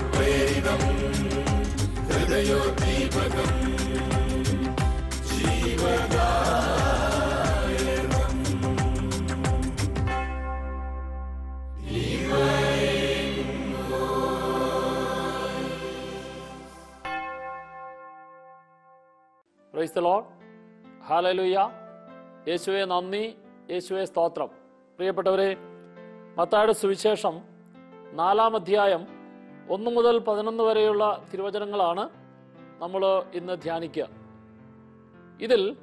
ആത്മപ്രേരിതം ഹൃദയോദ്ദീപകം ജീവദായകം praise the lord hallelujah യേശുവെ നന്ദി. യേശുവെ സ്തോത്രം. പ്രിയപ്പെട്ടവരെ മത്തായുടെ സുവിശേഷം നാലാം അധ്യായം ഒന്ന് മുതൽ പതിനൊന്ന് വരെയുള്ള തിരുവചനങ്ങളാണ് നമ്മൾ ഇന്ന് ധ്യാനിക്കുക. ഇതിൽ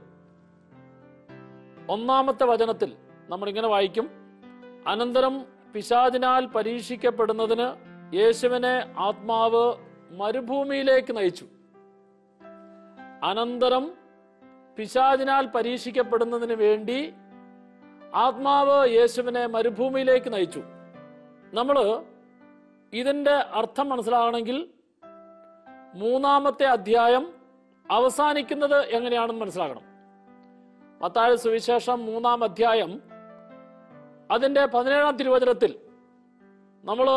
ഒന്നാമത്തെ വചനത്തിൽ നമ്മളിങ്ങനെ വായിക്കും. അനന്തരം പിശാചിനാൽ പരീക്ഷിക്കപ്പെടുന്നതിന് യേശുവിനെ ആത്മാവ് മരുഭൂമിയിലേക്ക് നയിച്ചു. അനന്തരം പിശാചിനാൽ പരീക്ഷിക്കപ്പെടുന്നതിന് വേണ്ടി ആത്മാവ് യേശുവിനെ മരുഭൂമിയിലേക്ക് നയിച്ചു. നമ്മൾ ഇതിന്റെ അർത്ഥം മനസ്സിലാകണമെങ്കിൽ മൂന്നാമത്തെ അധ്യായം അവസാനിക്കുന്നത് എങ്ങനെയാണെന്ന് മനസ്സിലാക്കണം. മത്തായ സുവിശേഷം മൂന്നാം അധ്യായം അതിന്റെ പതിനേഴാം തിരുവചനത്തിൽ നമ്മൾ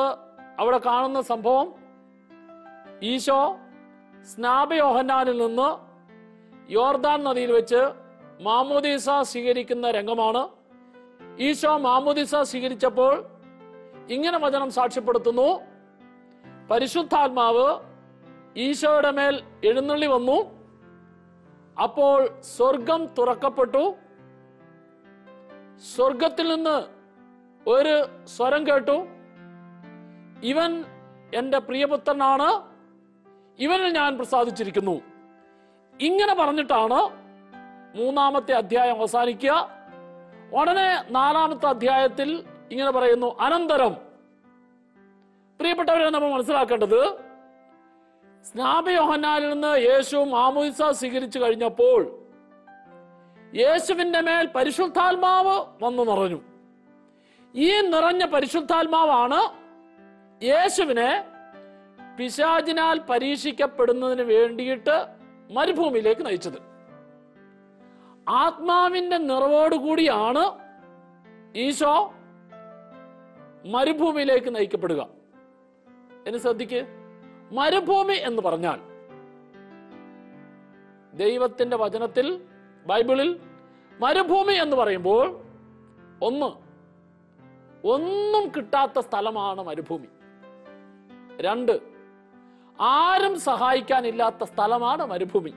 അവിടെ കാണുന്ന സംഭവം ഈശോ സ്നാപയോഹന്നാനിൽ നിന്ന് യോർദാൻ നദിയിൽ വെച്ച് മാമോദീസ സ്വീകരിക്കുന്ന രംഗമാണ്. ഈശോ മാമോദീസ സ്വീകരിച്ചപ്പോൾ ഇങ്ങനെ വചനം സാക്ഷ്യപ്പെടുത്തുന്നു. പരിശുദ്ധാത്മാവ് ഈശോയുടെ മേൽ എഴുന്നള്ളി വന്നു. അപ്പോൾ സ്വർഗം തുറക്കപ്പെട്ടു. സ്വർഗത്തിൽ നിന്ന് ഒരു സ്വരം കേട്ടു. ഇവൻ എന്റെ പ്രിയപുത്രനാണ്. ഇവനിൽ ഞാൻ പ്രസാദിച്ചിരിക്കുന്നു. ഇങ്ങനെ പറഞ്ഞിട്ടാണ് മൂന്നാമത്തെ അധ്യായം അവസാനിക്കുക. ഉടനെ നാലാമത്തെ അധ്യായത്തിൽ ഇങ്ങനെ പറയുന്നു അനന്തരം. പ്രിയപ്പെട്ടവരെ നമ്മൾ മനസ്സിലാക്കേണ്ടത് സ്നാപയോഹന്നാനിൽ നിന്ന് യേശു മാമോദിസ സ്വീകരിച്ചു കഴിഞ്ഞപ്പോൾ യേശുവിന്റെ മേൽ പരിശുദ്ധാത്മാവ് വന്നു നിറഞ്ഞു. ഈ നിറഞ്ഞ പരിശുദ്ധാത്മാവാണ് യേശുവിനെ പിശാചിനാൽ പരീക്ഷിക്കപ്പെടുന്നതിന് വേണ്ടിയിട്ട് മരുഭൂമിയിലേക്ക് നയിച്ചത്. ആത്മാവിന്റെ നിറവോടുകൂടിയാണ് ഈശോ മരുഭൂമിയിലേക്ക് നയിക്കപ്പെടുക. എന്ന് ശ്രദ്ധിക്ക്. മരുഭൂമി എന്ന് പറഞ്ഞാൽ ദൈവത്തിന്റെ വചനത്തിൽ ബൈബിളിൽ മരുഭൂമി എന്ന് പറയുമ്പോൾ ഒന്ന് ഒന്നും കിട്ടാത്ത സ്ഥലമാണ് മരുഭൂമി. രണ്ട് ആരും സഹായിക്കാനില്ലാത്ത സ്ഥലമാണ് മരുഭൂമി.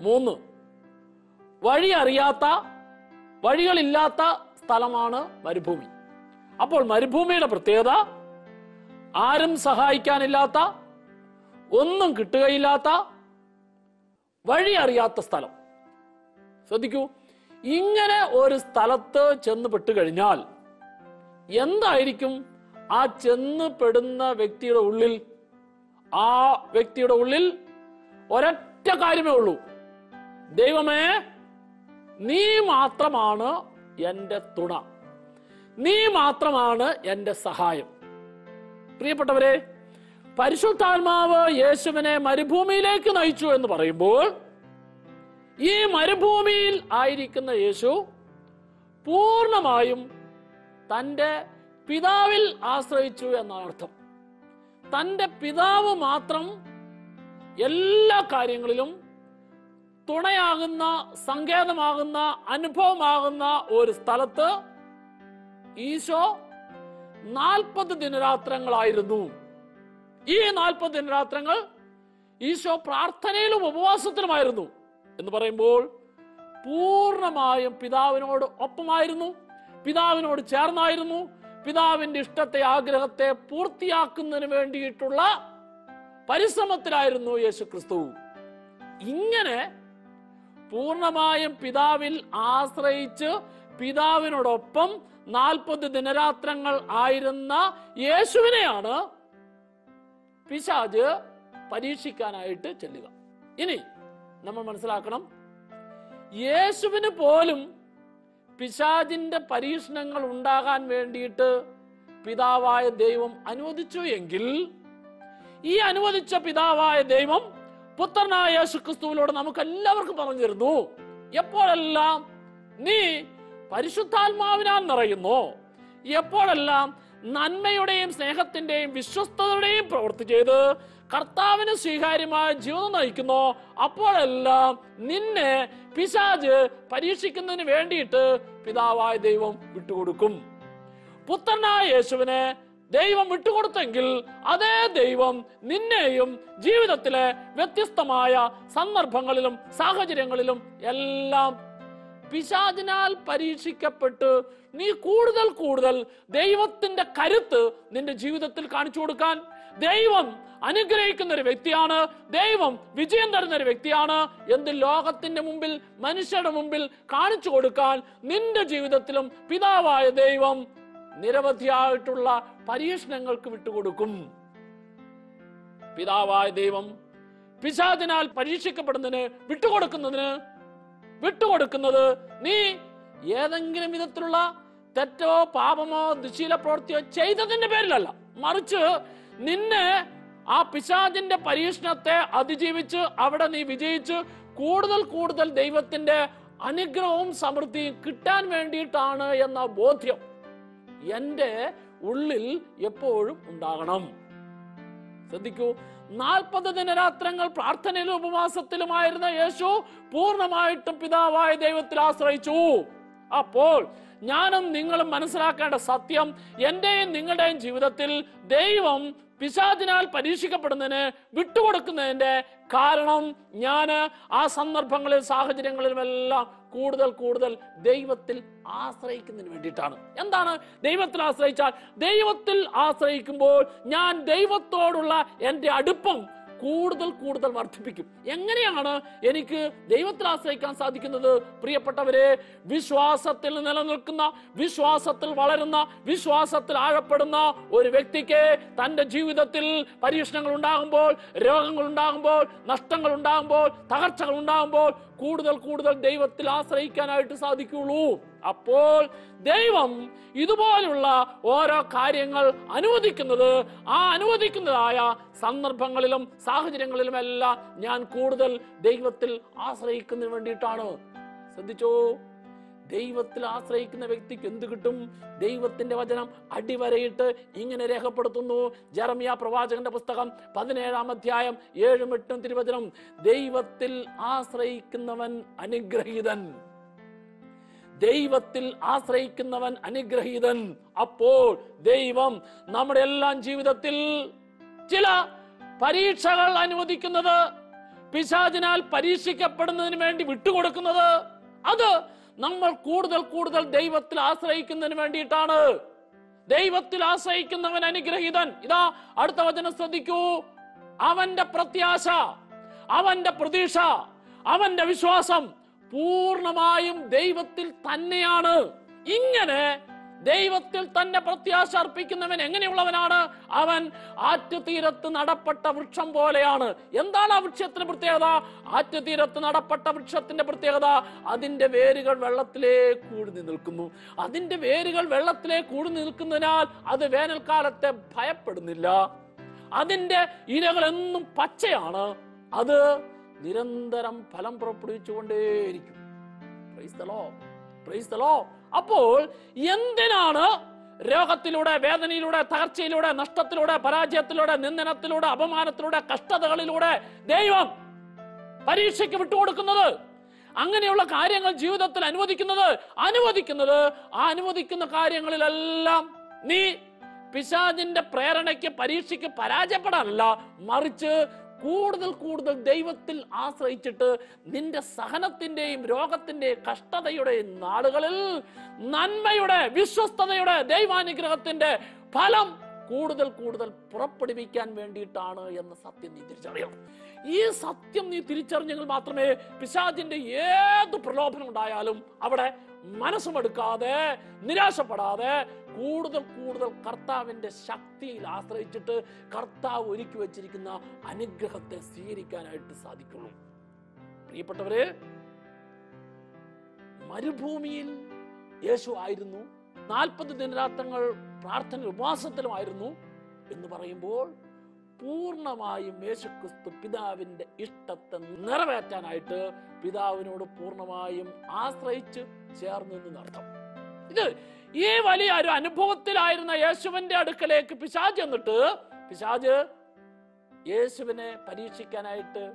മൂന്ന് വഴി അറിയാത്ത വഴികളില്ലാത്ത സ്ഥലമാണ് മരുഭൂമി. അപ്പോൾ മരുഭൂമിയുടെ പ്രത്യേകത ആരും സഹായിക്കാനില്ലാത്ത ഒന്നും കിട്ടുകയില്ലാത്ത വഴി അറിയാത്ത സ്ഥലം. ശ്രദ്ധിക്കൂ ഇങ്ങനെ ഒരു സ്ഥലത്ത് ചെന്ന് പെട്ടുകഴിഞ്ഞാൽ എന്തായിരിക്കും? ആ ചെന്ന് പെടുന്ന വ്യക്തിയുടെ ഉള്ളിൽ ആ വ്യക്തിയുടെ ഉള്ളിൽ ഒരൊറ്റ കാര്യമേ ഉള്ളൂ. ദൈവമേ നീ മാത്രമാണ് എന്റെ തുണ. നീ മാത്രമാണ് എന്റെ സഹായം. പ്രിയപ്പെട്ടവരെ പരിശുദ്ധാത്മാവ് യേശുവിനെ മരുഭൂമിയിലേക്ക് നയിച്ചു എന്ന് പറയുമ്പോൾ ഈ മരുഭൂമിയിൽ ആയിരിക്കുന്ന യേശു പൂർണമായും തന്റെ പിതാവിൽ ആശ്രയിച്ചു എന്നാണ് അർത്ഥം. തന്റെ പിതാവ് മാത്രം എല്ലാ കാര്യങ്ങളിലും തുണയാകുന്ന സങ്കേതമാകുന്ന അനുഭവമാകുന്ന ഒരു സ്ഥലത്ത് ഈശോ നാൽപ്പത് ദിനരാത്രങ്ങളായിരുന്നു. ഈ നാൽപ്പത് ദിനരാത്രങ്ങൾ ഈശോ പ്രാർത്ഥനയിലും ഉപവാസത്തിലുമായിരുന്നു എന്ന് പറയുമ്പോൾ പൂർണമായും പിതാവിനോട് ഒപ്പമായിരുന്നു പിതാവിനോട് ചേർന്നായിരുന്നു പിതാവിന്റെ ഇഷ്ടത്തെ ആഗ്രഹത്തെ പൂർത്തിയാക്കുന്നതിന് വേണ്ടിയിട്ടുള്ള പരിശ്രമത്തിലായിരുന്നു യേശു ക്രിസ്തു ഇങ്ങനെ പൂർണമായും പിതാവിൽ ആശ്രയിച്ച് പിതാവിനോടൊപ്പം നാൽപ്പത് ദിനരാത്രങ്ങൾ ആയിരുന്ന യേശുവിനെയാണ് പിശാജ് പരീക്ഷിക്കാനായിട്ട് ചെല്ലുക. ഇനി നമ്മൾ മനസ്സിലാക്കണം യേശുവിന് പോലും പിശാജിന്റെ പരീക്ഷണങ്ങൾ ഉണ്ടാകാൻ വേണ്ടിയിട്ട് പിതാവായ ദൈവം അനുവദിച്ചു എങ്കിൽ ഈ അനുവദിച്ച പിതാവായ ദൈവം പുത്രനായ യേശു ക്രിസ്തുവിലൂടെ നമുക്ക് എല്ലാവർക്കും പറഞ്ഞു തരുന്നു. എപ്പോഴെല്ലാം നീ പരിശുദ്ധാത്മാവിനാൽ നിറയുന്നു. എപ്പോഴെല്ലാം നന്മയുടെയും സ്നേഹത്തിന്റെയും വിശ്വസ്തയുടെയും പ്രവൃത്തി ചെയ്ത് കർത്താവിന് സ്വീകാര്യമായ ജീവിതം നയിക്കുന്നു അപ്പോഴെല്ലാം നിന്നെ പിശാജ് പരീക്ഷിക്കുന്നതിന് വേണ്ടിയിട്ട് പിതാവായ ദൈവം വിട്ടുകൊടുക്കും. പുത്രനായ യേശുവിനെ ദൈവം വിട്ടുകൊടുത്തെങ്കിൽ അതേ ദൈവം നിന്നെയും ജീവിതത്തിലെ വ്യത്യസ്തമായ സന്ദർഭങ്ങളിലും സാഹചര്യങ്ങളിലും എല്ലാം പിശാചിനാൽ പരീക്ഷിക്കപ്പെട്ട് നീ കൂടുതൽ കൂടുതൽ ദൈവത്തിന്റെ കരുത്ത് നിന്റെ ജീവിതത്തിൽ കാണിച്ചു കൊടുക്കാൻ. ദൈവം അനുഗ്രഹിക്കുന്ന ഒരു വ്യക്തിയാണ്. ദൈവം വിജയം തരുന്ന ഒരു വ്യക്തിയാണ്. എന്ത് ലോകത്തിന്റെ മുമ്പിൽ മനുഷ്യരുടെ മുമ്പിൽ കാണിച്ചു കൊടുക്കാൻ നിന്റെ ജീവിതത്തിലും പിതാവായ ദൈവം നിരവധിയായിട്ടുള്ള പരീക്ഷണങ്ങൾക്ക് വിട്ടുകൊടുക്കും. പിതാവായ ദൈവം പിശാചിനാൽ പരീക്ഷിക്കപ്പെടുന്നതിന് വിട്ടുകൊടുക്കുന്നതിന് വിട്ടുകൊടുക്കുന്നത്? നീ ഏതെങ്കിലും വിധത്തിലുള്ള തെറ്റോ പാപമോ ദുശീല പ്രവൃത്തിയോ ചെയ്തതിന്റെ പേരിലല്ല. മറിച്ച് നിന്നെ ആ പിശാചിന്റെ പരീക്ഷണത്തെ അതിജീവിച്ച് അവിടെ നീ വിജയിച്ച് കൂടുതൽ കൂടുതൽ ദൈവത്തിന്റെ അനുഗ്രഹവും സമൃദ്ധിയും കിട്ടാൻ വേണ്ടിയിട്ടാണ് എന്ന ബോധ്യം എന്റെ ഉള്ളിൽ എപ്പോഴും ഉണ്ടാകണം. ശ്രദ്ധിക്കൂ നാൽപ്പത് ദിനരാത്രങ്ങൾ പ്രാർത്ഥനയിലും ഉപവാസത്തിലുമായിരുന്ന യേശു പൂർണമായിട്ടും പിതാവായ ദൈവത്തിൽ ആശ്രയിച്ചു. അപ്പോൾ ഞാനും നിങ്ങളും മനസ്സിലാക്കേണ്ട സത്യം എന്റെയും നിങ്ങളുടെയും ജീവിതത്തിൽ ദൈവം പിശാചിനാൽ പരീക്ഷിക്കപ്പെടുന്നതിന് വിട്ടുകൊടുക്കുന്നതിന്റെ കാരണം ഞാൻ ആ സന്ദർഭങ്ങളിൽ സാഹചര്യങ്ങളിലുമെല്ലാം കൂടുതൽ കൂടുതൽ ദൈവത്തിൽ ആശ്രയിക്കുന്നതിന് വേണ്ടിയിട്ടാണ്. എന്താണ്? ദൈവത്തിൽ ആശ്രയിച്ചാൽ ദൈവത്തിൽ ആശ്രയിക്കുമ്പോൾ ഞാൻ ദൈവത്തോടുള്ള എന്റെ അടുപ്പം കൂടുതൽ കൂടുതൽ വർദ്ധിപ്പിക്കും. എങ്ങനെയാണ് എനിക്ക് ദൈവത്തിൽ ആശ്രയിക്കാൻ സാധിക്കുന്നത്? പ്രിയപ്പെട്ടവരെ വിശ്വാസത്തിൽ നിലനിൽക്കുന്ന വിശ്വാസത്തിൽ വളരുന്ന വിശ്വാസത്തിൽ ആഴപ്പെടുന്ന ഒരു വ്യക്തിക്ക് തന്റെ ജീവിതത്തിൽ പരീക്ഷണങ്ങൾ ഉണ്ടാകുമ്പോൾ രോഗങ്ങൾ ഉണ്ടാകുമ്പോൾ നഷ്ടങ്ങൾ ഉണ്ടാകുമ്പോൾ തകർച്ചകൾ ഉണ്ടാകുമ്പോൾ കൂടുതൽ കൂടുതൽ ദൈവത്തിൽ ആശ്രയിക്കാനായിട്ട് സാധിക്കുള്ളൂ അപ്പോൾ ദൈവം ഇതുപോലുള്ള ഓരോ കാര്യങ്ങൾ അനുവദിക്കുന്നത് ആ അനുവദിക്കുന്നതായ സന്ദർഭങ്ങളിലും സാഹചര്യങ്ങളിലുമെല്ലാം ഞാൻ കൂടുതൽ ദൈവത്തിൽ ആശ്രയിക്കുന്നതിന് വേണ്ടിയിട്ടാണ്. ശ്രദ്ധിച്ചോ? ദൈവത്തിൽ ആശ്രയിക്കുന്ന വ്യക്തിക്ക് എന്ത് കിട്ടും? ദൈവത്തിന്റെ വചനം അടിവരയിട്ട് ഇങ്ങനെ രേഖപ്പെടുത്തുന്നു. ജർമിയ പ്രവാചകന്റെ പുസ്തകം പതിനേഴാം അധ്യായം ഏഴും എട്ടും തിരുവചനം ദൈവത്തിൽ ആശ്രയിക്കുന്നവൻ അനുഗ്രഹീതൻ. ദൈവത്തിൽ ആശ്രയിക്കുന്നവൻ അനുഗ്രഹീതൻ. അപ്പോൾ ദൈവം നമ്മുടെ എല്ലാം ജീവിതത്തിൽ ചില പരീക്ഷകൾ അനുവദിക്കുന്നത് പിശാചിനാൽ പരീക്ഷിക്കപ്പെടുന്നതിന് വേണ്ടി വിട്ടുകൊടുക്കുന്നത് അത് നമ്മൾ കൂടുതൽ കൂടുതൽ ദൈവത്തിൽ ആശ്രയിക്കുന്നതിന് വേണ്ടിയിട്ടാണ്. ദൈവത്തിൽ ആശ്രയിക്കുന്നവൻ അനുഗ്രഹീതൻ. ഇതാ അടുത്ത വചനം ശ്രദ്ധിക്കൂ. അവന്റെ പ്രത്യാശ അവന്റെ പ്രതീക്ഷ അവന്റെ വിശ്വാസം പൂർണമായും ദൈവത്തിൽ തന്നെയാണ്. ഇങ്ങനെ ദൈവത്തിൽ തന്നെ പ്രത്യാശ അർപ്പിക്കുന്നവൻ എങ്ങനെയുള്ളവനാണ്? അവൻ ആറ്റുതീരത്ത് നടപ്പെട്ട വൃക്ഷം പോലെയാണ്. എന്താണ് ആ വൃക്ഷത്തിന്റെ പ്രത്യേകത? ആറ്റുതീരത്ത് നടപ്പെട്ട വൃക്ഷത്തിന്റെ പ്രത്യേകത അതിന്റെ വേരുകൾ വെള്ളത്തിലേക്ക് കൂടി നിൽക്കുന്നു. അതിന്റെ വേരുകൾ വെള്ളത്തിലേക്ക് കൂടി നിൽക്കുന്നതിനാൽ അത് വേനൽക്കാലത്തെ ഭയപ്പെടുന്നില്ല. അതിന്റെ ഇലകൾ എന്നും പച്ചയാണ്. അത് നിരന്തരം ഫലം പുറപ്പെടുവിച്ചുകൊണ്ടേയിരിക്കും. അപ്പോൾ എന്തിനാണ് രോഗത്തിലൂടെ വേദനയിലൂടെ തകർച്ചയിലൂടെ നഷ്ടത്തിലൂടെ പരാജയത്തിലൂടെ നിന്ദനത്തിലൂടെ അപമാനത്തിലൂടെ കഷ്ടതകളിലൂടെ ദൈവം പരീക്ഷയ്ക്ക് വിട്ടുകൊടുക്കുന്നത്? അങ്ങനെയുള്ള കാര്യങ്ങൾ ജീവിതത്തിൽ അനുവദിക്കുന്നത് അനുവദിക്കുന്നത് ആ അനുവദിക്കുന്ന കാര്യങ്ങളിലെല്ലാം നീ പിശാജിന്റെ പ്രേരണയ്ക്ക് പരീക്ഷയ്ക്ക് പരാജയപ്പെടാനല്ല മറിച്ച് കൂടുതൽ കൂടുതൽ ദൈവത്തിൽ ആശ്രയിച്ചിട്ട് നിന്റെ സഹനത്തിന്റെയും രോഗത്തിന്റെയും കഷ്ടതയുടെയും നാളുകളിൽ നന്മയുടെ വിശ്വസ്തതയുടെ ദൈവാനുഗ്രഹത്തിന്റെ ഫലം കൂടുതൽ കൂടുതൽ പുറപ്പെടുവിക്കാൻ വേണ്ടിയിട്ടാണ് എന്ന സത്യം നീ തിരിച്ചറിയണം. ഈ സത്യം നീ തിരിച്ചറിഞ്ഞെങ്കിൽ മാത്രമേ പിശാചിന്റെ ഏത് പ്രലോഭനം ഉണ്ടായാലും അവിടെ മനസ്സുമെടുക്കാതെ നിരാശപ്പെടാതെ കൂടുതൽ കൂടുതൽ കർത്താവിന്റെ ശക്തിയിൽ ആശ്രയിച്ചിട്ട് കർത്താവ് ഒരുക്കി വെച്ചിരിക്കുന്ന അനുഗ്രഹത്തെ സ്വീകരിക്കാനായിട്ട് സാധിക്കുള്ളൂ. പ്രിയപ്പെട്ടവരെ മരുഭൂമിയിൽ യേശു ആയിരുന്നു. നാൽപ്പത് ദിനരാത്രങ്ങൾ പ്രാർത്ഥന ഉപവാസത്തിലുമായിരുന്നു എന്ന് പറയുമ്പോൾ പൂർണമായും യേശുക്രിസ്തു പിതാവിന്റെ ഇഷ്ടത്തെ നിറവേറ്റാനായിട്ട് പിതാവിനോട് പൂർണമായും ആശ്രയിച്ച് ചേർന്നു എന്നർത്ഥം ഇത് ഈ വലിയ ഒരു അനുഭവത്തിലായിരുന്ന യേശുവിന്റെ അടുക്കലേക്ക് പിശാജ് എന്നിട്ട് പിശാജ് യേശുവിനെ പരീക്ഷിക്കാനായിട്ട്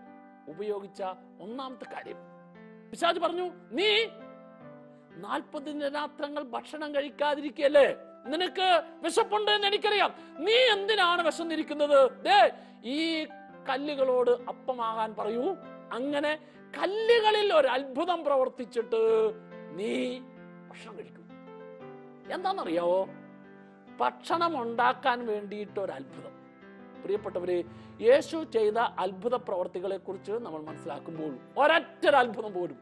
ഉപയോഗിച്ച ഒന്നാമത്തെ കാര്യം. പിശാജ് പറഞ്ഞു നീ നാൽപ്പത് രാത്രങ്ങൾ ഭക്ഷണം കഴിക്കാതിരിക്കല്ലേ നിനക്ക് വിശപ്പുണ്ട് എന്ന് എനിക്കറിയാം. നീ എന്തിനാണ് വിശന്നിരിക്കുന്നത്? ദേ ഈ കല്ലുകളോട് അപ്പമാകാൻ പറയൂ. അങ്ങനെ കല്ലുകളിൽ ഒരു അത്ഭുതം പ്രവർത്തിച്ചിട്ട് നീ ഭക്ഷണം കഴിക്കും. എന്താണെന്നറിയാവോ? ഭക്ഷണം ഉണ്ടാക്കാൻ വേണ്ടിയിട്ട് ഒരു അത്ഭുതം പ്രിയപ്പെട്ടവരെ യേശു ചെയ്ത അത്ഭുത പ്രവർത്തികളെ കുറിച്ച് നമ്മൾ മനസ്സിലാക്കുമ്പോൾ ഒരൊറ്റൊരു അത്ഭുതം പോലും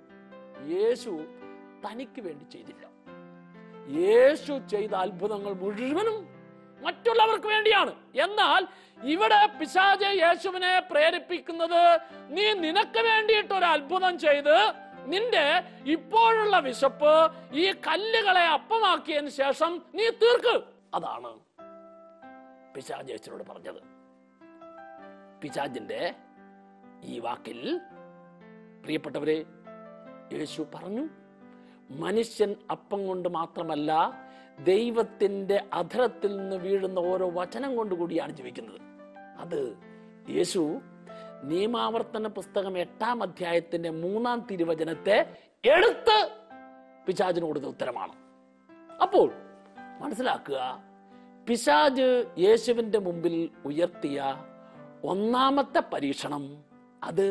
യേശു തനിക്ക് വേണ്ടി ചെയ്തില്ല. യേശു ചെയ്ത അത്ഭുതങ്ങൾ മുഴുവനും മറ്റുള്ളവർക്ക് വേണ്ടിയാണ്. എന്നാൽ ഇവിടെ പിശാജ യേശുവിനെ പ്രേരിപ്പിക്കുന്നത് നീ നിനക്ക് വേണ്ടിയിട്ട് ഒരു അത്ഭുതം ചെയ്ത് നിന്റെ ഇപ്പോഴുള്ള വിശപ്പ് ഈ കല്ലുകളെ അപ്പമാക്കിയതിന് ശേഷം നീ തീർക്ക്. അതാണ് പിശാജ് യേശുവിനോട് പറഞ്ഞത്. പിശാജിന്റെ ഈ വാക്കിൽ പ്രിയപ്പെട്ടവരെ യേശു പറഞ്ഞു മനുഷ്യൻ അപ്പം കൊണ്ട് മാത്രമല്ല ദൈവത്തിന്റെ അധരത്തിൽ നിന്ന് വീഴുന്ന ഓരോ വചനം കൊണ്ട് കൂടിയാണ് ജീവിക്കുന്നത്. അത് യേശു നിയമാവർത്തന പുസ്തകം എട്ടാം അധ്യായത്തിന്റെ മൂന്നാം തിരുവചനത്തെ എടുത്ത് പിശാചിന് കൊടുത്ത ഉത്തരമാണ്. അപ്പോൾ മനസ്സിലാക്കുക പിശാജ് യേശുവിന്റെ മുമ്പിൽ ഉയർത്തിയ ഒന്നാമത്തെ പരീക്ഷണം അത്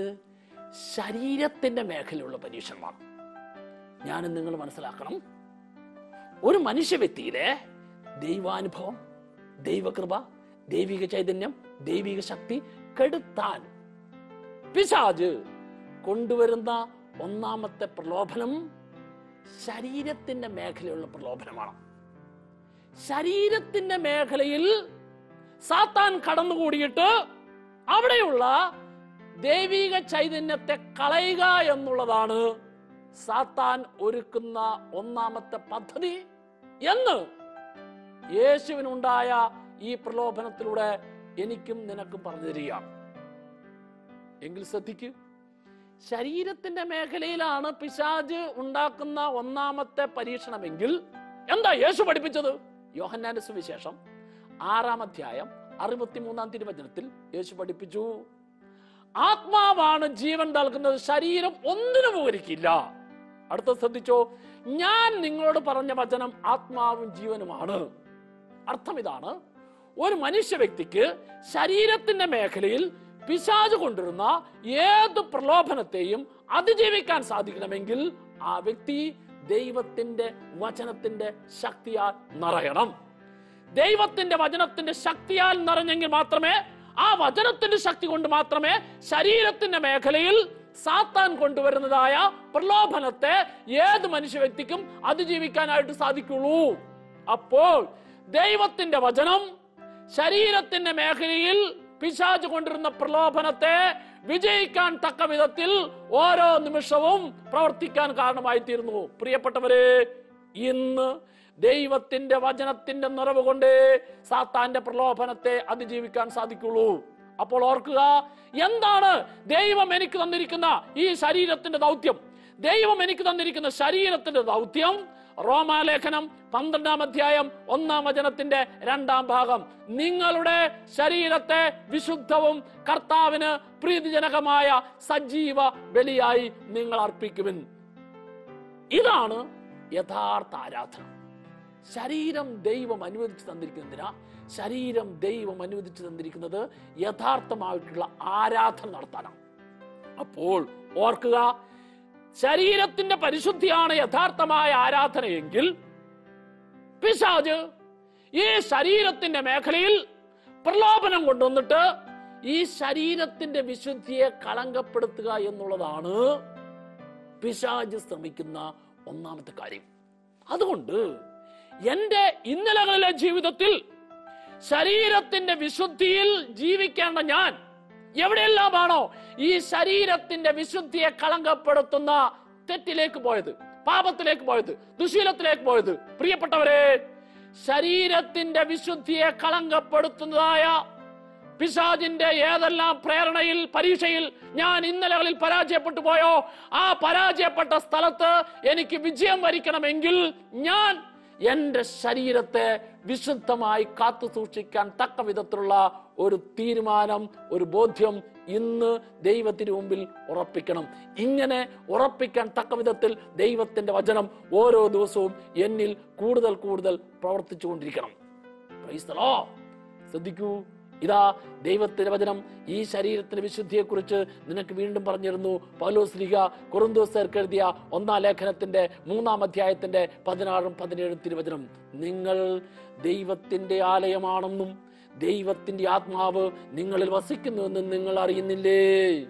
ശരീരത്തിന്റെ മേഖലയുള്ള പരീക്ഷണമാണ്. ഞാൻ നിങ്ങൾ മനസ്സിലാക്കണം ഒരു മനുഷ്യ വ്യക്തിയിലെ ദൈവാനുഭവം ദൈവകൃപ ദൈവിക ചൈതന്യം ദൈവിക ശക്തി കെടുത്താൻ പിശാജ് കൊണ്ടുവരുന്ന ഒന്നാമത്തെ പ്രലോഭനം ശരീരത്തിന്റെ മേഖലയുള്ള പ്രലോഭനമാണ്. ശരീരത്തിന്റെ മേഖലയിൽ സാത്താൻ കടന്നുകൂടിയിട്ട് അവിടെയുള്ള ദൈവിക ചൈതന്യത്തെ കളയുക എന്നുള്ളതാണ് സാത്താൻ ഒരുക്കുന്ന ഒന്നാമത്തെ പദ്ധതി എന്ന് യേശുവിനുണ്ടായ ഈ പ്രലോഭനത്തിലൂടെ എനിക്കും നിനക്കും പറഞ്ഞു തരികയാണ്. എങ്കിൽ ശ്രദ്ധിക്കൂ. ശരീരത്തിന്റെ മേഖലയിലാണ് പിശാജ് ഉണ്ടാക്കുന്ന ഒന്നാമത്തെ പരീക്ഷണമെങ്കിൽ എന്താ യേശു പഠിപ്പിച്ചത്? യോഹന്നാന്റെ സുവിശേഷം ആറാം അധ്യായം അറുപത്തിമൂന്നാം തിരുവചനത്തിൽ യേശു പഠിപ്പിച്ചു. ആത്മാവാണ് ജീവൻ നൽകുന്നത് ശരീരം ഒന്നിനും ഉപകരിക്കില്ല. അടുത്ത ശ്രദ്ധിച്ചോ ഞാൻ നിങ്ങളോട് പറഞ്ഞ വചനം ആത്മാവും ജീവനുമാണ്. അർത്ഥം ഇതാണ് ഒരു മനുഷ്യ വ്യക്തിക്ക് ശരീരത്തിന്റെ മേഖലയിൽ പിശാച് കൊണ്ടുവരുന്ന ഏത് പ്രലോഭനത്തെയും അതിജീവിക്കാൻ സാധിക്കണമെങ്കിൽ ആ വ്യക്തി ദൈവത്തിന്റെ വചനത്തിന്റെ ശക്തിയാൽ നിറയണം. ദൈവത്തിന്റെ വചനത്തിന്റെ ശക്തിയാൽ നിറഞ്ഞെങ്കിൽ മാത്രമേ ആ വചനത്തിന്റെ ശക്തി കൊണ്ട് മാത്രമേ ശരീരത്തിന്റെ മേഖലയിൽ സാത്താൻ കൊണ്ടുവരുന്നതായ പ്രലോഭനത്തെ ഏത് മനുഷ്യ വ്യക്തിക്കും അതിജീവിക്കാനായിട്ട് സാധിക്കുള്ളൂ. അപ്പോൾ ദൈവത്തിന്റെ വചനം ശരീരത്തിന്റെ മേഖലയിൽ പിശാച് കൊണ്ടിരുന്ന പ്രലോഭനത്തെ വിജയിക്കാൻ തക്ക വിധത്തിൽ ഓരോ നിമിഷവും പ്രവർത്തിക്കാൻ കാരണമായി തീർന്നു പ്രിയപ്പെട്ടവരെ ഇന്ന് ദൈവത്തിന്റെ വചനത്തിന്റെ നിറവ് കൊണ്ട് സാത്താന്റെ പ്രലോഭനത്തെ അതിജീവിക്കാൻ സാധിക്കുള്ളൂ. അപ്പോൾ ഓർക്കുക എന്താണ് ദൈവം എനിക്ക് തന്നിരിക്കുന്ന ഈ ശരീരത്തിന്റെ ദൗത്യം? ദൈവം എനിക്ക് തന്നിരിക്കുന്ന ശരീരത്തിന്റെ ദൗത്യം റോമാലേഖനം പന്ത്രണ്ടാം അധ്യായം ഒന്നാം വചനത്തിന്റെ രണ്ടാം ഭാഗം. നിങ്ങളുടെ ശരീരത്തെ വിശുദ്ധവും കർത്താവിന് പ്രീതിജനകമായ സജീവ ബലിയായി നിങ്ങൾ അർപ്പിക്കുവിൻ. ഇതാണ് യഥാർത്ഥ ആരാധന. ശരീരം ദൈവം അനുവദിച്ചു തന്നിരിക്കുന്നതിനാ? ശരീരം ദൈവം അനുവദിച്ചു തന്നിരിക്കുന്നത് യഥാർത്ഥമായിട്ടുള്ള ആരാധന നടത്താനാണ്. അപ്പോൾ ഓർക്കുക ശരീരത്തിന്റെ പരിശുദ്ധിയാണ് യഥാർത്ഥമായ ആരാധനയെങ്കിൽ പിശാജ് ഈ ശരീരത്തിന്റെ മേഖലയിൽ പ്രലോഭനം കൊണ്ടുവന്നിട്ട് ഈ ശരീരത്തിന്റെ വിശുദ്ധിയെ കളങ്കപ്പെടുത്തുക എന്നുള്ളതാണ് പിശാജ് ശ്രമിക്കുന്ന ഒന്നാമത്തെ കാര്യം. അതുകൊണ്ട് എന്റെ ഇന്നലകളിലെ ജീവിതത്തിൽ ശരീരത്തിന്റെ വിശുദ്ധിയിൽ ജീവിക്കേണ്ട ഞാൻ എവിടെയെല്ലാമാണോ ഈ ശരീരത്തിന്റെ വിശുദ്ധിയെ കളങ്കപ്പെടുത്തുന്ന തെറ്റിലേക്ക് പോയത് പാപത്തിലേക്ക് പോയത് ദുശീലത്തിലേക്ക് പോയത്. പ്രിയപ്പെട്ടവരെ ശരീരത്തിന്റെ വിശുദ്ധിയെ കളങ്കപ്പെടുത്തുന്നതായ പിശാജിന്റെ ഏതെല്ലാം പ്രേരണയിൽ പരീക്ഷയിൽ ഞാൻ ഇന്നലകളിൽ പരാജയപ്പെട്ടു പോയോ? ആ പരാജയപ്പെട്ട സ്ഥലത്ത് എനിക്ക് വിജയം വരിക്കണമെങ്കിൽ ഞാൻ എന്റെ ശരീരത്തെ വിശുദ്ധമായി കാത്തു സൂക്ഷിക്കാൻ തക്ക വിധത്തിലുള്ള ഒരു തീരുമാനം ഒരു ബോധ്യം ഇന്ന് ദൈവത്തിന് മുമ്പിൽ ഉറപ്പിക്കണം. ഇങ്ങനെ ഉറപ്പിക്കാൻ തക്ക വിധത്തിൽ ദൈവത്തിന്റെ വചനം ഓരോ ദിവസവും എന്നിൽ കൂടുതൽ കൂടുതൽ പ്രവർത്തിച്ചു കൊണ്ടിരിക്കണം. ശ്രദ്ധിക്കൂ. ഇതാ ദൈവത്തിന്റെ വചനം. ഈ ശരീരത്തിന്റെ വിശുദ്ധിയെക്കുറിച്ച് നിനക്ക് വീണ്ടും പറഞ്ഞിരുന്നു. പൗലോസ്ലിഹ കുറുന്തോസർക്ക് എഴുതിയ ഒന്നാം ലേഖനത്തിന്റെ മൂന്നാം അധ്യായത്തിന്റെ പതിനാറും പതിനേഴും തിരുവചനം. നിങ്ങൾ ദൈവത്തിന്റെ ആലയമാണെന്നും ദൈവത്തിന്റെ ആത്മാവ് നിങ്ങളിൽ വസിക്കുന്നുവെന്നും നിങ്ങൾ അറിയുന്നില്ലേ?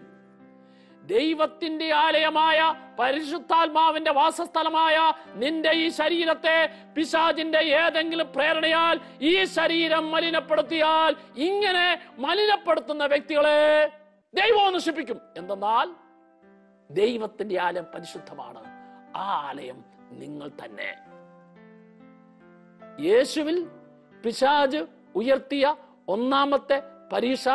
ദൈവത്തിന്റെ ആലയമായ പരിശുദ്ധാത്മാവിന്റെ വാസസ്ഥലമായ നിന്റെ ഈ ശരീരത്തെ പിശാജിന്റെ ഏതെങ്കിലും പ്രേരണയാൽ ഈ ശരീരം മലിനപ്പെടുത്തിയാൽ ഇങ്ങനെ മലിനപ്പെടുത്തുന്ന വ്യക്തികളെ ദൈവം നശിപ്പിക്കും എന്തെന്നാൽ ദൈവത്തിന്റെ ആലയം പരിശുദ്ധമാണ്. ആ ആലയം നിങ്ങൾ തന്നെ. യേശുവിൽ പിശാജ് ഉയർത്തിയ ഒന്നാമത്തെ പരീക്ഷ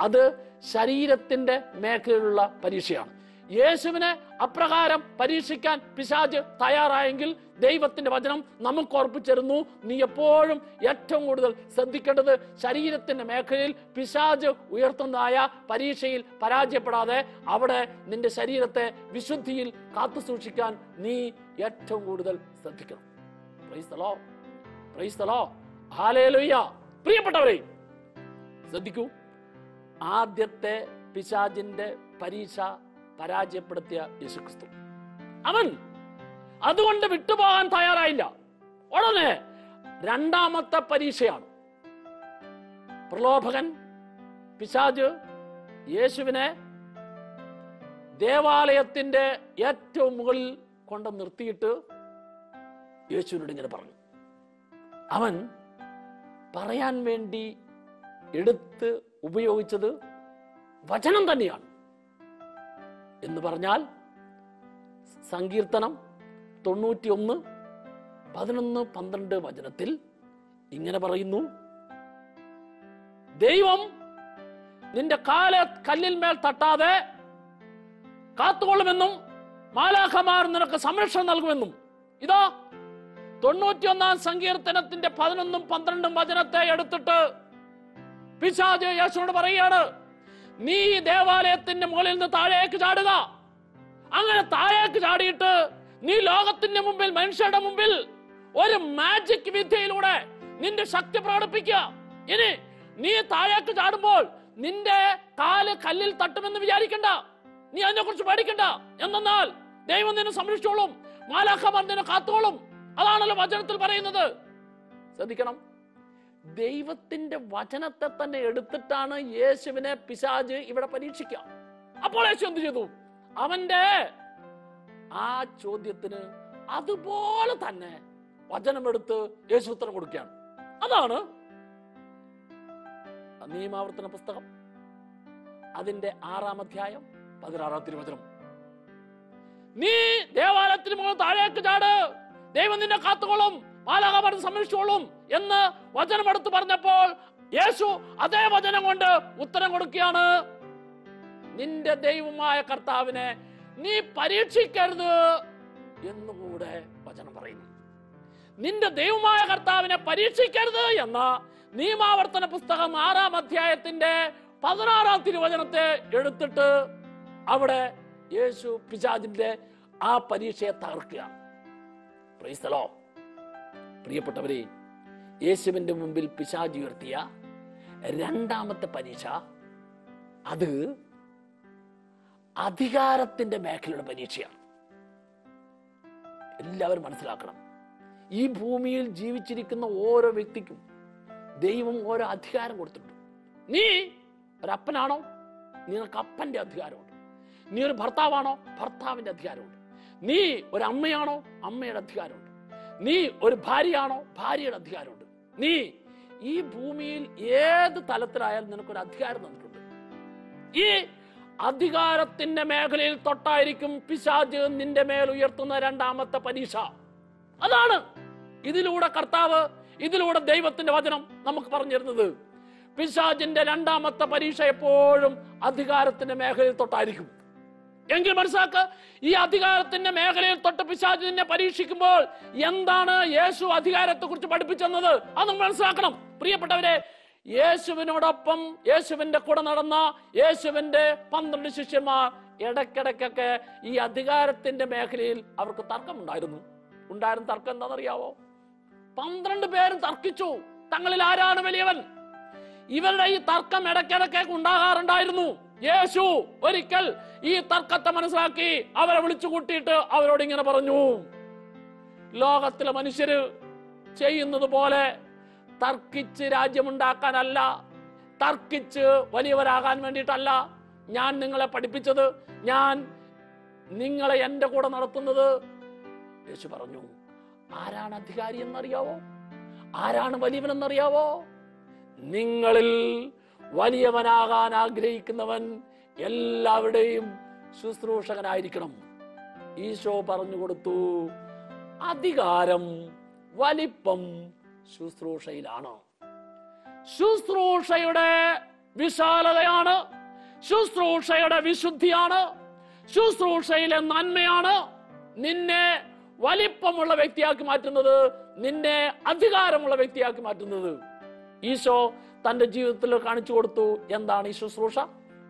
അത് ശരീരത്തിന്റെ മേഖലയിലുള്ള പരീക്ഷയാണ്. യേശുവിനെ അപ്രകാരം പരീക്ഷിക്കാൻ പിശാജ് തയ്യാറായെങ്കിൽ ദൈവത്തിന്റെ വചനം നമുക്ക് ഓർപ്പിച്ചിരുന്നു നീ എപ്പോഴും ഏറ്റവും കൂടുതൽ ശ്രദ്ധിക്കേണ്ടത് ശരീരത്തിന്റെ മേഖലയിൽ പിശാജ് ഉയർത്തുന്നതായ പരീക്ഷയിൽ പരാജയപ്പെടാതെ അവിടെ നിന്റെ ശരീരത്തെ വിശുദ്ധിയിൽ കാത്തു സൂക്ഷിക്കാൻ നീ ഏറ്റവും കൂടുതൽ ശ്രദ്ധിക്കണം. പ്രിയപ്പെട്ടവരെ ശ്രദ്ധിക്കൂ. ആദ്യത്തെ പിശാജിന്റെ പരീക്ഷ പരാജയപ്പെടുത്തിയ യേശുക്രിസ്തു. അവൻ അതുകൊണ്ട് വിട്ടുപോകാൻ തയ്യാറായില്ല. ഉടനെ രണ്ടാമത്തെ പരീക്ഷയാണ്. പ്രലോഭകൻ പിശാജ് യേശുവിനെ ദേവാലയത്തിന്റെ ഏറ്റവും മുകളിൽ കൊണ്ട് നിർത്തിയിട്ട് യേശുവിനോട് ഇങ്ങനെ പറഞ്ഞു. അവൻ പറയാൻ വേണ്ടി എടുത്ത് ഉപയോഗിച്ചത് വചനം തന്നെയാണ്. എന്ന് പറഞ്ഞാൽ സങ്കീർത്തനം തൊണ്ണൂറ്റി ഒന്ന് പതിനൊന്ന് പന്ത്രണ്ട് വചനത്തിൽ ഇങ്ങനെ പറയുന്നു. ദൈവം നിന്റെ കാല കല്ലിന്മേൽ തട്ടാതെ കാത്തുകൊള്ളുമെന്നും മാലാഖമാർ നിനക്ക് സംരക്ഷണം നൽകുമെന്നും. ഇതാ തൊണ്ണൂറ്റിയൊന്നാം സങ്കീർത്തനത്തിന്റെ പതിനൊന്നും പന്ത്രണ്ടും വചനത്തെ എടുത്തിട്ട് പിശാജ് യേശുവിനോട് പറയുകയാണ് നീ ദേവാലയത്തിന്റെ മുകളിൽ നിന്ന് താഴേക്ക് ചാടുക. അങ്ങനെ താഴേക്ക് ചാടിയിട്ട് നീ ലോകത്തിന്റെ മുമ്പിൽ മനുഷ്യരുടെ മുമ്പിൽ ഒരു മാജിക് വിദ്യയിലൂടെ നിന്റെ ശക്തി പ്രകടിപ്പിക്കുക. ഇനി നീ താഴേക്ക് ചാടുമ്പോൾ നിന്റെ കാൽ കല്ലിൽ തട്ടുമെന്ന് വിചാരിക്കണ്ട. നീ അതിനെ കുറിച്ച് പേടിക്കണ്ട. എന്നാൽ ദൈവം നിന്നെ സംരക്ഷിച്ചോളും മാലാഖമാർ നിന്നെ കാത്തോളും. അതാണല്ലോ വചനത്തിൽ പറയുന്നത്. ശ്രദ്ധിക്കണം. ദൈവത്തിന്റെ വചനത്തെ തന്നെ എടുത്തിട്ടാണ് യേശുവിനെ പിശാജ് ഇവിടെ പരീക്ഷിക്കുക. അപ്പോൾ യേശു എന്ത് ചെയ്തു? അവന്റെ ആ ചോദ്യത്തിന് അതുപോലെ തന്നെ വചനമെടുത്ത് യേശു ഉത്തരം കൊടുക്കുകയാണ്. അതാണ് നിയമാവർത്തന പുസ്തകം. അതിന്റെ ആറാം അധ്യായം പതിനാറാം തിരുവചനം. നീ ദേവാലയത്തിന് മുകളിൽ താഴേക്ക് ചാട്. ദൈവം നിന്നെ കാത്തുകൊള്ളും. മാലാകമാർ സംരക്ഷിച്ചോളും എന്ന് വചനം പറഞ്ഞപ്പോൾ യേശു അതേ വചനം കൊണ്ട് ഉത്തരം കൊടുക്കുകയാണ്. നിന്റെ ദൈവമായ കർത്താവിനെ നീ പരീക്ഷിക്കരുത് എന്നുകൂടെ വചനം പറയുന്നു. നിന്റെ ദൈവമായ കർത്താവിനെ പരീക്ഷിക്കരുത് എന്ന നിയമാവർത്തന പുസ്തകം ആറാം അധ്യായത്തിന്റെ പതിനാറാം തിരുവചനത്തെ എടുത്തിട്ട് അവിടെ യേശു പിശാജിന്റെ ആ പരീക്ഷയെ തകർക്കുകയാണ്. പ്രിയപ്പെട്ടവരെ യേശുവിന്റെ മുമ്പിൽ പിശാജ് ഉയർത്തിയ രണ്ടാമത്തെ പരീക്ഷ അത് അധികാരത്തിന്റെ മേഖലയുടെ പരീക്ഷയാണ്. എല്ലാവരും മനസ്സിലാക്കണം. ഈ ഭൂമിയിൽ ജീവിച്ചിരിക്കുന്ന ഓരോ വ്യക്തിക്കും ദൈവം ഓരോ അധികാരം കൊടുത്തിട്ടുണ്ട്. നീ ഒരപ്പനാണോ നിനക്ക് അപ്പന്റെ അധികാരമുണ്ട്. നീ ഒരു ഭർത്താവാണോ? ഭർത്താവിന്റെ അധികാരമുണ്ട്. നീ ഒരു അമ്മയാണോ? അമ്മയുടെ അധികാരമുണ്ട്. നീ ഒരു ഭാര്യയാണോ? ഭാര്യയുടെ അധികാരമുണ്ട്. നീ ഈ ഭൂമിയിൽ ഏത് തലത്തിലായാലും നിനക്കൊരു അധികാരം തന്നിട്ടുണ്ട്. ഈ അധികാരത്തിന്റെ മേഖലയിൽ തൊട്ടായിരിക്കും പിശാജ് നിന്റെ മേൽ ഉയർത്തുന്ന രണ്ടാമത്തെ പരീക്ഷ. അതാണ് ഇതിലൂടെ കർത്താവ് ഇതിലൂടെ ദൈവത്തിന്റെ വചനം നമുക്ക് പറഞ്ഞു തരുന്നത്. പിശാജിന്റെ രണ്ടാമത്തെ പരീക്ഷ എപ്പോഴും അധികാരത്തിന്റെ മേഖലയിൽ തൊട്ടായിരിക്കും. എങ്കിൽ മനസ്സിലാക്ക് ഈ അധികാരത്തിന്റെ മേഖലയിൽ തൊട്ട് പിശാച് നിന്നെ പരീക്ഷിക്കുമ്പോൾ എന്താണ് യേശു അധികാരത്തെ കുറിച്ച് പഠിപ്പിച്ചെന്നത്? അത് നമ്മൾ മനസ്സിലാക്കണം പ്രിയപ്പെട്ടവരെ യേശുവിനോടൊപ്പം യേശുവിന്റെ കൂടെ നടന്ന യേശുവിന്റെ പന്ത്രണ്ട് ശിഷ്യന്മാർ ഇടക്കിടക്കൊക്കെ ഈ അധികാരത്തിന്റെ മേഖലയിൽ അവർക്ക് തർക്കം ഉണ്ടായിരുന്നു ഉണ്ടായിരുന്ന തർക്കം എന്താണെന്നറിയാവോ? പന്ത്രണ്ട് പേരും തർക്കിച്ചു. തങ്ങളിൽ ആരാണ് വലിയവൻ? ഇവരുടെ ഈ തർക്കം ഇടയ്ക്കിടയ്ക്ക് ഉണ്ടാകാറുണ്ടായിരുന്നു. യേശു ഒരിക്കൽ ഈ തർക്കത്തെ മനസ്സിലാക്കി അവരെ വിളിച്ചു കൂട്ടിയിട്ട് അവരോട് ഇങ്ങനെ പറഞ്ഞു. ലോകത്തിലെ മനുഷ്യര് ചെയ്യുന്നത് പോലെ തർക്കിച്ച് രാജ്യമുണ്ടാക്കാനല്ല തർക്കിച്ച് വലിയവരാകാൻ വേണ്ടിയിട്ടല്ല ഞാൻ നിങ്ങളെ പഠിപ്പിച്ചത്. ഞാൻ നിങ്ങളെ എന്റെ കൂടെ നടത്തുന്നത്. യേശു പറഞ്ഞു ആരാണ് അധികാരി എന്നറിയാവോ? ആരാണ് വലിയവനെന്നറിയാവോ നിങ്ങളിൽ വലിയവനാകാൻ ആഗ്രഹിക്കുന്നവൻ എല്ലാവരുടെയും ശുശ്രൂഷകനായിരിക്കണം. ഈശോ പറഞ്ഞു കൊടുത്തു അധികാരം വലിപ്പം ശുശ്രൂഷയിലാണ്. ശുശ്രൂഷയുടെ വിശാലതയാണ് ശുശ്രൂഷയുടെ വിശുദ്ധിയാണ് ശുശ്രൂഷയിലെ നന്മയാണ് നിന്നെ വലിപ്പമുള്ള വ്യക്തിയാക്കി മാറ്റുന്നത് നിന്നെ അധികാരമുള്ള വ്യക്തിയാക്കി മാറ്റുന്നത്. ഈശോ തന്റെ ജീവിതത്തിൽ കാണിച്ചു കൊടുത്തു എന്താണ് ഈ ശുശ്രൂഷ?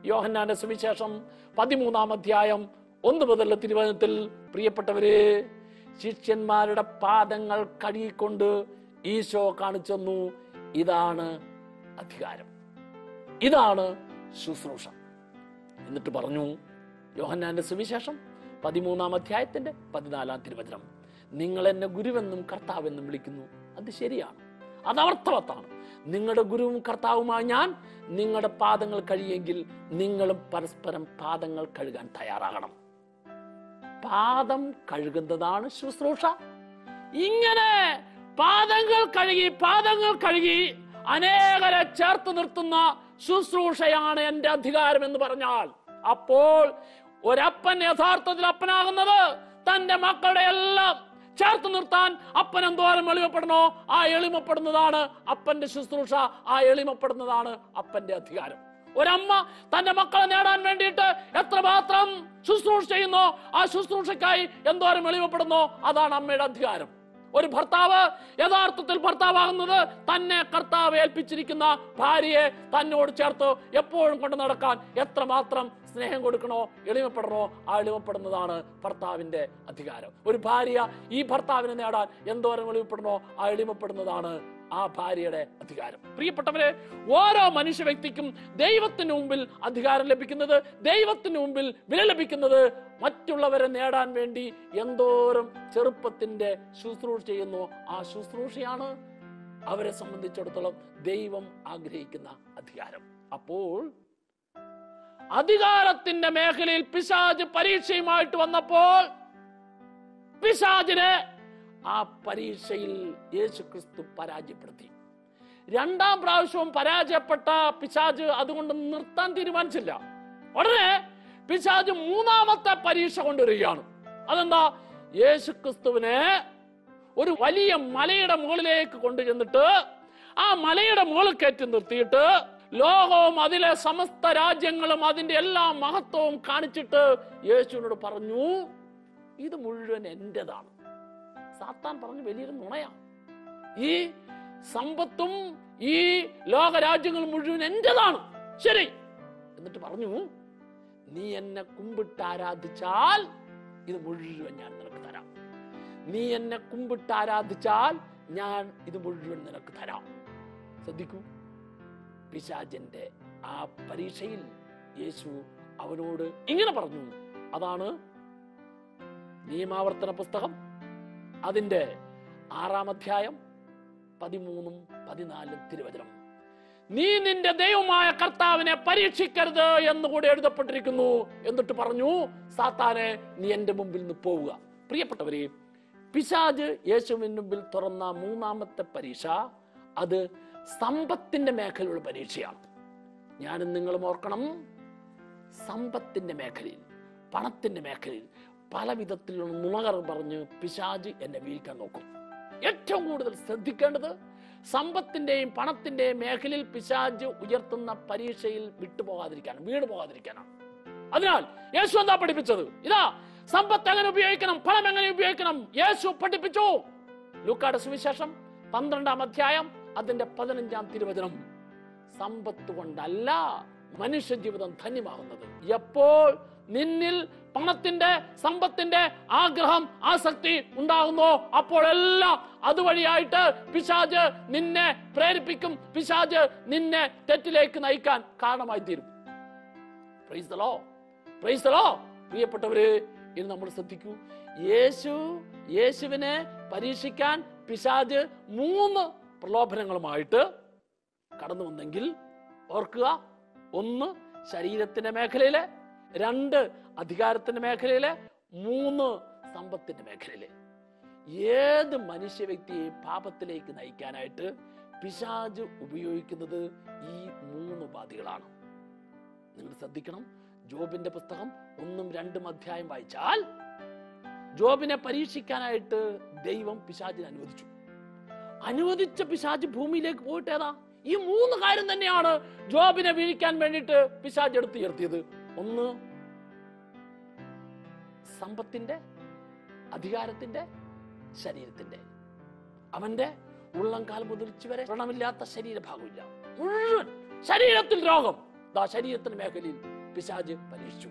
യോഹന്നാന്റെ സുവിശേഷം പതിമൂന്നാം അധ്യായം ഒന്ന് മുതൽ തിരുവനന്തത്തിൽ പ്രിയപ്പെട്ടവരെ ശിഷ്യന്മാരുടെ പാദങ്ങൾ കഴുകിക്കൊണ്ട് ഈശോ കാണിച്ചെന്നു. ഇതാണ് അധികാരം. ഇതാണ് ശുശ്രൂഷ. എന്നിട്ട് പറഞ്ഞു യോഹന്നാന്റെ സുവിശേഷം പതിമൂന്നാം അധ്യായത്തിന്റെ പതിനാലാം തിരുവചനം. നിങ്ങൾ എന്നെ ഗുരുവെന്നും കർത്താവെന്നും വിളിക്കുന്നു. അത് ശരിയാണ്. അത് അർത്ഥവത്താണ് നിങ്ങളുടെ ഗുരുവും കർത്താവുമായി ഞാൻ നിങ്ങളുടെ പാദങ്ങൾ കഴിയെങ്കിൽ നിങ്ങളും പരസ്പരം പാദങ്ങൾ കഴുകാൻ തയ്യാറാകണം. പാദം കഴുകുന്നതാണ് ശുശ്രൂഷ. ഇങ്ങനെ പാദങ്ങൾ കഴുകി പാദങ്ങൾ കഴുകി അനേകരെ ചേർത്ത് നിർത്തുന്ന ശുശ്രൂഷയാണ് എന്റെ അധികാരം എന്ന് പറഞ്ഞാൽ അപ്പോൾ ഒരപ്പൻ യഥാർത്ഥത്തിൽ അപ്പനാകുന്നത് തന്റെ മക്കളുടെ എല്ലാം ചേർത്ത് നിർത്താൻ അപ്പൻ എന്തോരം എളിമപ്പെടണോ ആ എളിമപ്പെടുന്നതാണ് അപ്പന്റെ ശുശ്രൂഷ ആ എളിമപ്പെടുന്നതാണ് അപ്പന്റെ അധികാരം. ഒരമ്മ തന്റെ മക്കളെ നേടാൻ വേണ്ടിയിട്ട് എത്രമാത്രം ശുശ്രൂഷ ചെയ്യുന്നോ ആ ശുശ്രൂഷയ്ക്കായി എന്തോരം എളിമപ്പെടുന്നോ അതാണ് അമ്മയുടെ അധികാരം. ഒരു ഭർത്താവ് യഥാർത്ഥത്തിൽ ഭർത്താവാകുന്നത് തന്നെ കർത്താവ് ഏൽപ്പിച്ചിരിക്കുന്ന ഭാര്യയെ തന്നോട് ചേർത്ത് എപ്പോഴും കൊണ്ട് നടക്കാൻ എത്രമാത്രം സ്നേഹം കൊടുക്കണോ എളിമപ്പെടണോ? ആ എളിമപ്പെടുന്നതാണ് ഭർത്താവിന്റെ അധികാരം. ഒരു ഭാര്യ ഈ ഭർത്താവിനെ നേടാൻ എന്തോരം എളിമപ്പെടണോ ആ എളിമപ്പെടുന്നതാണ് ആ ഭാര്യയുടെ അധികാരം. പ്രിയപ്പെട്ടവരെ ഓരോ മനുഷ്യ വ്യക്തിക്കും ദൈവത്തിന് മുമ്പിൽ അധികാരം ലഭിക്കുന്നത് ദൈവത്തിന് മുമ്പിൽ വില ലഭിക്കുന്നത് മറ്റുള്ളവരെ നേടാൻ വേണ്ടി എന്തോരം ചെറുപ്പത്തിന്റെ ശുശ്രൂഷ ചെയ്യുന്നു. ആ ശുശ്രൂഷയാണ് അവരെ സംബന്ധിച്ചിടത്തോളം ദൈവം ആഗ്രഹിക്കുന്ന അധികാരം. അപ്പോൾ അധികാരത്തിന്റെ മേഖലയിൽ പിശാജ് പരീക്ഷയുമായിട്ട് വന്നപ്പോൾ പിശാജിനെ ആ പരീക്ഷയിൽ യേശു ക്രിസ്തു പരാജയപ്പെടുത്തി. രണ്ടാം പ്രാവശ്യവും പരാജയപ്പെട്ട പിശാജ് അതുകൊണ്ട് നിർത്താൻ തീരുമാനിച്ചില്ല. ഉടനെ പിശാജ് മൂന്നാമത്തെ പരീക്ഷ കൊണ്ടുവരികയാണ്. അതെന്താ? യേശു ക്രിസ്തുവിനെ ഒരു വലിയ മലയുടെ മുകളിലേക്ക് കൊണ്ടുചെന്നിട്ട് ആ മലയുടെ മുകളിൽ കയറ്റി നിർത്തിയിട്ട് ലോകവും അതിലെ സമസ്ത രാജ്യങ്ങളും അതിന്റെ എല്ലാ മഹത്വവും കാണിച്ചിട്ട് യേശുവിനോട് പറഞ്ഞു ഇത് മുഴുവൻ എന്റേതാണ്. സാത്താൻ പറഞ്ഞു വലിയൊരു നുണയാ. ഈ സമ്പത്തും ഈ ലോകരാജ്യങ്ങൾ മുഴുവൻ എന്റേതാണ്. ശരി. എന്നിട്ട് പറഞ്ഞു നീ എന്നെ കുമ്പിട്ട് ആരാധിച്ചാൽ ഇത് മുഴുവൻ ഞാൻ നിനക്ക് തരാം. നീ എന്നെ കുമ്പിട്ട് ആരാധിച്ചാൽ ഞാൻ ഇത് മുഴുവൻ നിനക്ക് തരാം. ശ്രദ്ധിക്കൂ. പിശാചന്റെ ആ പരീക്ഷയിൽ യേശു അവനോട് ഇങ്ങനെ പറഞ്ഞു. അതാണ് നിയമാവർത്തന പുസ്തകം. അതിന്റെ ആറാം അധ്യായം പതിമൂന്നും പതിനാലും തിരുവചനം. നീ നിന്റെ ദൈവമായ കർത്താവിനെ പരീക്ഷിക്കരുത് എന്നുകൂടെ എഴുതപ്പെട്ടിരിക്കുന്നു എന്നിട്ട് പറഞ്ഞു സാത്താനെ നീ എന്റെ മുമ്പിൽ നിന്ന് പോവുക. പ്രിയപ്പെട്ടവരെ പിശാജ് യേശുവിന് മുമ്പിൽ തുറന്ന മൂന്നാമത്തെ പരീക്ഷ അത് സമ്പത്തിന്റെ മേഖലയുള്ള പരീക്ഷയാണ്. ഞാനും നിങ്ങളും ഓർക്കണം സമ്പത്തിന്റെ മേഖലയിൽ പണത്തിന്റെ മേഖലയിൽ പല വിധത്തിലുള്ള നുണകർ പറഞ്ഞ് പിശാജ് എന്നെ വീഴ്ക്കാൻ നോക്കും. ഏറ്റവും കൂടുതൽ ശ്രദ്ധിക്കേണ്ടത് സമ്പത്തിന്റെയും പണത്തിന്റെയും മേഖലയിൽ പിശാജ് ഉയർത്തുന്ന പരീക്ഷയിൽ വിട്ടുപോകാതിരിക്കാനാണ് വീട് പോകാതിരിക്കാനാണ് അതിനാൽ യേശു എന്താ പഠിപ്പിച്ചത്? ഇതാ സമ്പത്ത് എങ്ങനെ ഉപയോഗിക്കണം പണം എങ്ങനെ ഉപയോഗിക്കണം? യേശു പഠിപ്പിച്ചു. ലൂക്കാട് സുവിശേഷം പന്ത്രണ്ടാം അധ്യായം അതിന്റെ പതിനഞ്ചാം തിരുവചനം സമ്പത്ത് കൊണ്ടല്ല മനുഷ്യ ജീവിതം ധന്യമാകുന്നത്. എപ്പോൾ നിന്നിൽ പണത്തിന്റെ സമ്പത്തിന്റെ ആഗ്രഹം ആസക്തി ഉണ്ടാകുന്നോ അപ്പോഴെല്ലാം അതുവഴിയായിട്ട് പിശാജ് നിന്നെ പ്രേരിപ്പിക്കും. പിശാജ് നിന്നെ തെറ്റിലേക്ക് നയിക്കാൻ കാരണമായി തീരും. പ്രൈസ് പ്രൈസലോ ലോ പ്രൈസ് ദ ലോ പ്രിയപ്പെട്ടവര് ഇനി നമ്മൾ ശ്രദ്ധിക്കൂ. യേശു യേശുവിനെ പരീക്ഷിക്കാൻ പിശാജ് മൂന്ന് പ്രലോഭനങ്ങളുമായിട്ട് കടന്നു വന്നെങ്കിൽ ഓർക്കുക ഒന്ന് ശരീരത്തിന്റെ മേഖലയിലെ രണ്ട് അധികാരത്തിന്റെ മേഖലയിലെ മൂന്ന് സമ്പത്തിന്റെ മേഖലയിലെ. ഏത് മനുഷ്യ വ്യക്തിയെ പാപത്തിലേക്ക് നയിക്കാനായിട്ട് പിശാജ് ഉപയോഗിക്കുന്നത് ഈ മൂന്ന് ഉപാധികളാണ്. നിങ്ങൾ ശ്രദ്ധിക്കണം. ജോബിന്റെ പുസ്തകം ഒന്നും രണ്ടും അധ്യായം വായിച്ചാൽ ജോബിനെ പരീക്ഷിക്കാനായിട്ട് ദൈവം പിശാജിനെ അനുവദിച്ചു. അനുവദിച്ച പിശാജ് ഭൂമിയിലേക്ക് പോയിട്ട് ഏതാ ഈ മൂന്ന് കാര്യം തന്നെയാണ് ജോബിനെ വീഴിക്കാൻ വേണ്ടിട്ട് പിശാജ് എടുത്ത് ഉയർത്തിയത്. ഒന്ന് സമ്പത്തിന്റെ അധികാരത്തിന്റെ ശരീരത്തിന്റെ. അവന്റെ ഉള്ളംകാൽ മുതിർച്ചു വരെ വ്രണമില്ലാത്ത ശരീരഭാഗമില്ല. മുഴുവൻ ശരീരത്തിൽ രോഗം. ദാ ശരീരത്തിന് മേഖലയിൽ പിശാജ് പരീക്ഷിച്ചു.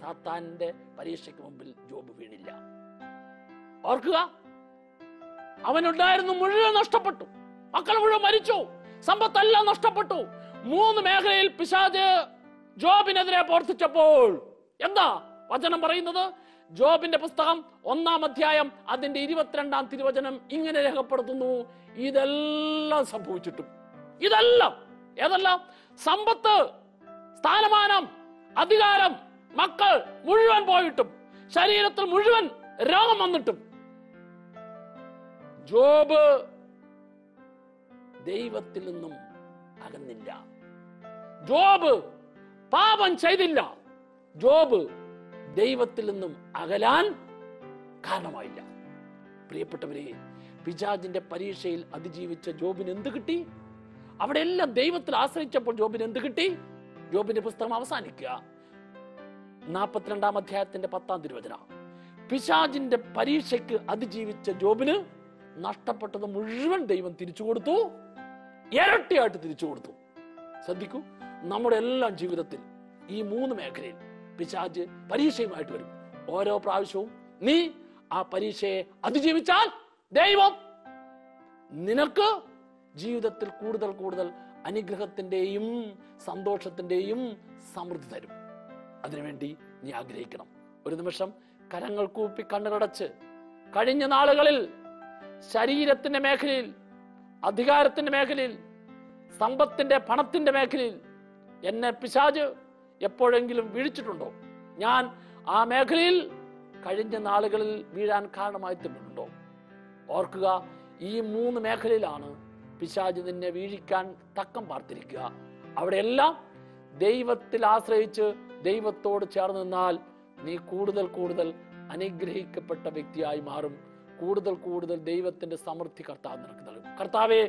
സാത്താന്റെ പരീക്ഷയ്ക്ക് മുമ്പിൽ ജോബ് വീണില്ല. ഓർക്കുക അവനുണ്ടായിരുന്നു മുഴുവൻ നഷ്ടപ്പെട്ടു. മക്കൾ മുഴുവൻ മരിച്ചു. സമ്പത്തെല്ലാം നഷ്ടപ്പെട്ടു. മൂന്ന് മേഖലയിൽ പിശാജ് ജോബിനെതിരെ പ്രവർത്തിച്ചപ്പോൾ എന്താ വചനം പറയുന്നത്? ജോബിന്റെ പുസ്തകം ഒന്നാം അധ്യായം അതിന്റെ ഇരുപത്തിരണ്ടാം തിരുവചനം ഇങ്ങനെ രേഖപ്പെടുത്തുന്നു. ഇതെല്ലാം സംഭവിച്ചിട്ടും. ഇതെല്ലാം. ഏതെല്ലാം? സമ്പത്ത് സ്ഥാനമാനം അധികാരം മക്കൾ മുഴുവൻ പോയിട്ടും. ശരീരത്തിൽ മുഴുവൻ രോഗം വന്നിട്ടും. ജോബ് ദൈവത്തിൽ നിന്നും അകന്നില്ല. ജോബ് പാപം ചെയ്തില്ല. ജോബ് ദൈവത്തിൽ നിന്നും അകലാൻ കാരണമായില്ല. പ്രിയപ്പെട്ടവരെ പിജാജിന്റെ പരീക്ഷയിൽ അതിജീവിച്ച ജോബിന് എന്ത് കിട്ടി? അവിടെ എല്ലാം ദൈവത്തിൽ ആശ്രയിച്ചപ്പോൾ ജോബിന് എന്ത് കിട്ടി? ജോബിന്റെ പുസ്തകം അവസാനിക്കുക. നാൽപ്പത്തിരണ്ടാം അധ്യായത്തിന്റെ പത്താം തിരുവചന. പിശാജിന്റെ പരീക്ഷയ്ക്ക് അതിജീവിച്ച ജോബിന് നഷ്ടപ്പെട്ടത് മുഴുവൻ ദൈവം തിരിച്ചു കൊടുത്തു. ഇരട്ടിയായിട്ട് തിരിച്ചു കൊടുത്തു. ശ്രദ്ധിക്കൂ നമ്മുടെ എല്ലാം ജീവിതത്തിൽ ഈ മൂന്ന് മേഖലയിൽ പിശാജ് പരീക്ഷയുമായിട്ട് വരും. ഓരോ പ്രാവശ്യവും നീ ആ പരീക്ഷയെ അതിജീവിച്ചാൽ ദൈവം നിനക്ക് ജീവിതത്തിൽ കൂടുതൽ കൂടുതൽ അനുഗ്രഹത്തിന്റെയും സന്തോഷത്തിന്റെയും സമൃദ്ധി തരും. അതിനുവേണ്ടി നീ ആഗ്രഹിക്കണം. ഒരു നിമിഷം കരങ്ങൾ കൂപ്പി കണ്ണുകടച്ച് കഴിഞ്ഞ നാളുകളിൽ ശരീരത്തിന്റെ മേഖലയിൽ അധികാരത്തിന്റെ മേഖലയിൽ സമ്പത്തിന്റെ പണത്തിന്റെ മേഖലയിൽ എന്നെ പിശാജ് എപ്പോഴെങ്കിലും വീഴിച്ചിട്ടുണ്ടോ? ഞാൻ ആ മേഖലയിൽ കഴിഞ്ഞ നാളുകളിൽ വീഴാൻ കാരണമായി തീർന്നിട്ടുണ്ടോ ഓർക്കുക ഈ മൂന്ന് മേഖലയിലാണ് പിശാജ് നിന്നെ വീഴിക്കാൻ തക്കം പാർത്തിരിക്കുക. അവിടെയെല്ലാം ദൈവത്തിൽ ആശ്രയിച്ച് ദൈവത്തോട് ചേർന്ന് നിന്നാൽ നീ കൂടുതൽ കൂടുതൽ അനുഗ്രഹിക്കപ്പെട്ട വ്യക്തിയായി മാറും. കൂടുതൽ കൂടുതൽ ദൈവത്തിന്റെ സമൃദ്ധി കർത്താവ് നിനക്ക് നൽകും. കർത്താവേ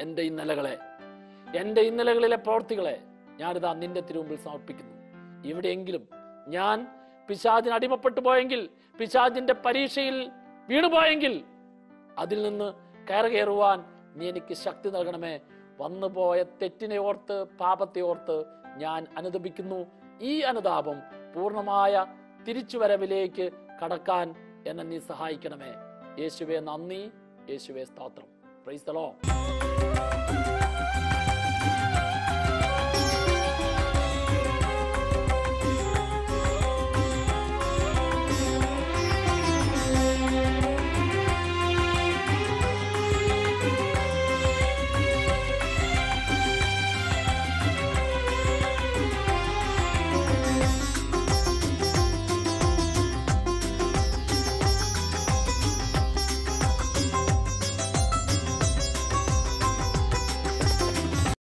എന്റെ ഇന്നലകളെ എന്റെ ഇന്നലകളിലെ പ്രവൃത്തികളെ ഞാനിതാ നിന്റെ തിരുമുമ്പിൽ സമർപ്പിക്കുന്നു. എവിടെയെങ്കിലും ഞാൻ പിശാചിന് അടിമപ്പെട്ടു പോയെങ്കിൽ പിശാചിന്റെ പരീക്ഷയിൽ വീണുപോയെങ്കിൽ അതിൽ നിന്ന് കയറുകയറുവാൻ നീ എനിക്ക് ശക്തി നൽകണമേ. വന്നുപോയ തെറ്റിനെ ഓർത്ത് പാപത്തെ ഓർത്ത് ഞാൻ അനുദപിക്കുന്നു. ഈ അനുതാപം പൂർണമായ തിരിച്ചുവരവിലേക്ക് കടക്കാൻ എന്നെ നീ സഹായിക്കണമേ. യേശുവെ നന്ദി. യേശുവെ സ്തോത്രം. Praise Lord